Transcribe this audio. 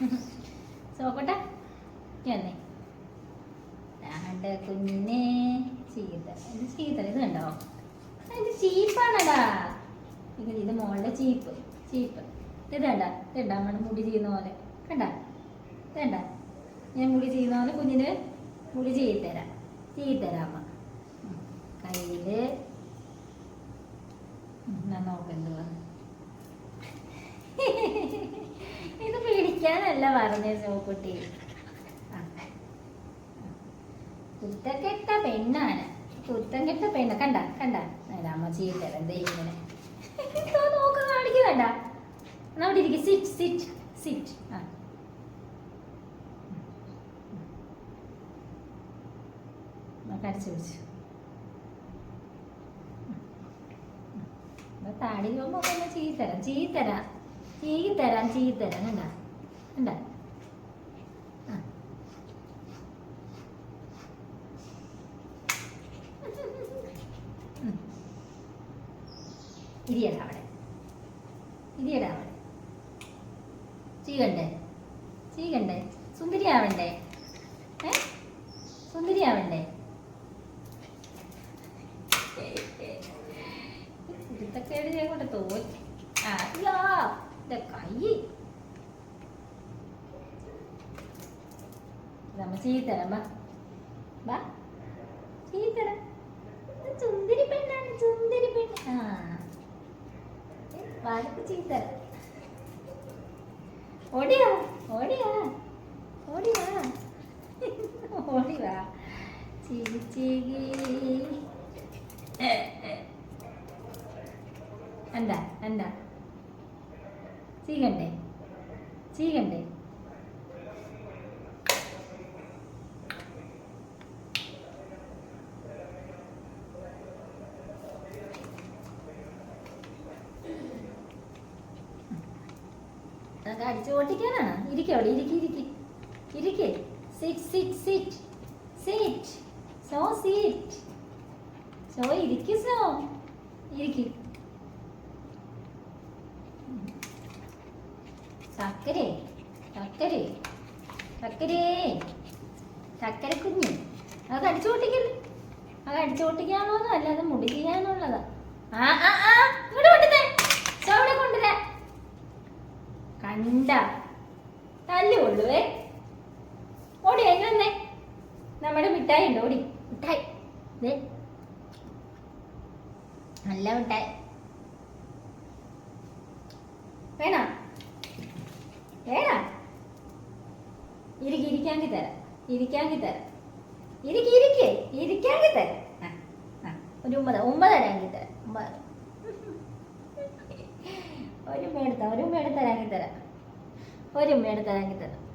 സോക്കട്ടെ. എന്നേ ആണ്ട് കുഞ്ഞിനെ ചീത്ത ഇത് ചീത്ത ഇത് കണ്ടോ? ഇത് ചീപ്പാണടാ. ഇത് ഇത് മോളുടെ ചീപ്പ്. ചീപ്പ്. ഇത് കണ്ട ഇത് കണ്ട അമ്മ മുടി ചെയ്യുന്ന പോലെ. കണ്ട? ഇതണ്ട ഞാൻ മുടി ചെയ്യുന്ന പോലെ കുഞ്ഞിന് മുടി ചെയ്തരാം ചെയ്തരാം അമ്മ. ഉം, ഞാൻ നോക്കെന്തുവാ ഇത് പിടിക്കാനല്ല നോക്കുട്ടി സോക്കുട്ടി. കുത്തക്കെട്ട പെണ്ണാണ്. കുത്തം കെട്ട പെണ്ണ്. കണ്ട കണ്ട. അമ്മ ചീത്തര ദേ ഇങ്ങനെ ഇതോ നോക്ക് കാണിക്കുന്നുണ്ട അവിടെ ഇരിക്കും. സിറ്റ് സിറ്റ് സിറ്റ് ആ. താടി പോകുമ്പോ ചീത്തരാം. ചീത്തരാം. ചീത്തരാം ചീത്തരാം. കണ്ട. ആ. ഉം. ഇരിയടാ അവിടെ. ഇരിയടാ അവിടെ. ചീകണ്ടേ? ചീകണ്ടേ? സുന്ദരിയാവണ്ടേ? ഏ? സുന്ദരിയാവണ്ടേ? ഇതൊക്കെ ഞാൻ കൊണ്ട് തോറ്റി. അയ്യോ നമ്മ ബാ ബാ ചീത്തരം. ഇത് സുന്ദരി പെണ്ണാണ് സുന്ദരി പെണ്ണ്. ആ. വാഴക്ക് ചീത്തരം. ഓടിയാ ഓടിയാ ഓടിയാ. ഓടിവാ. ചിരി ചിരി എന്താ എന്താ? ചീകണ്ടേ ചീകണ്ടേ? അടിച്ചു ഓട്ടിക്കാനാണ് ഇരിക്കെ അവിടെ ഇരിക്കി ഇരിക്കി. ഇരിക്കെ. Sit sit sit sit so sit so ഇരിക്കു so ഇരിക്കി. ചക്കരേ ചക്കരേ സക്കരേ സക്കര കുഞ്ഞ്. അത് അടിച്ചു പൊട്ടിക്കല്ലേ? അത് അടിച്ചു പൊട്ടിക്കാനുള്ളതോ അല്ലാതെ മുടി ചെയ്യാനുള്ളതാ ആ ആ ആ. ഇവിടെ കണ്ട. തല്ലു കൊള്ളുവേ. ഓടി എങ്ങനെ നമ്മുടെ മിഠായി ഉണ്ട്? ഓടി. മിഠായി. നല്ല മിഠായി. വേണോ? വേണോ? ഇരിക്കി ഇരിക്കാങ്കിൽ തരാം. ഇരിക്കാങ്കി തരാം. ഇരിക്കി ഇരിക്കേ. ഇരിക്കാങ്കി തരാം. ഒരു ഒമ്പത് ഒമ്പതരാങ്കി തരാം. ഉമ്മ തരാം ഒരു ഉമ്മ എടുത്താ ഒരു തരാം. ഒരു ഉമ്മ എടുത്തരാമെങ്കിൽ തരാം.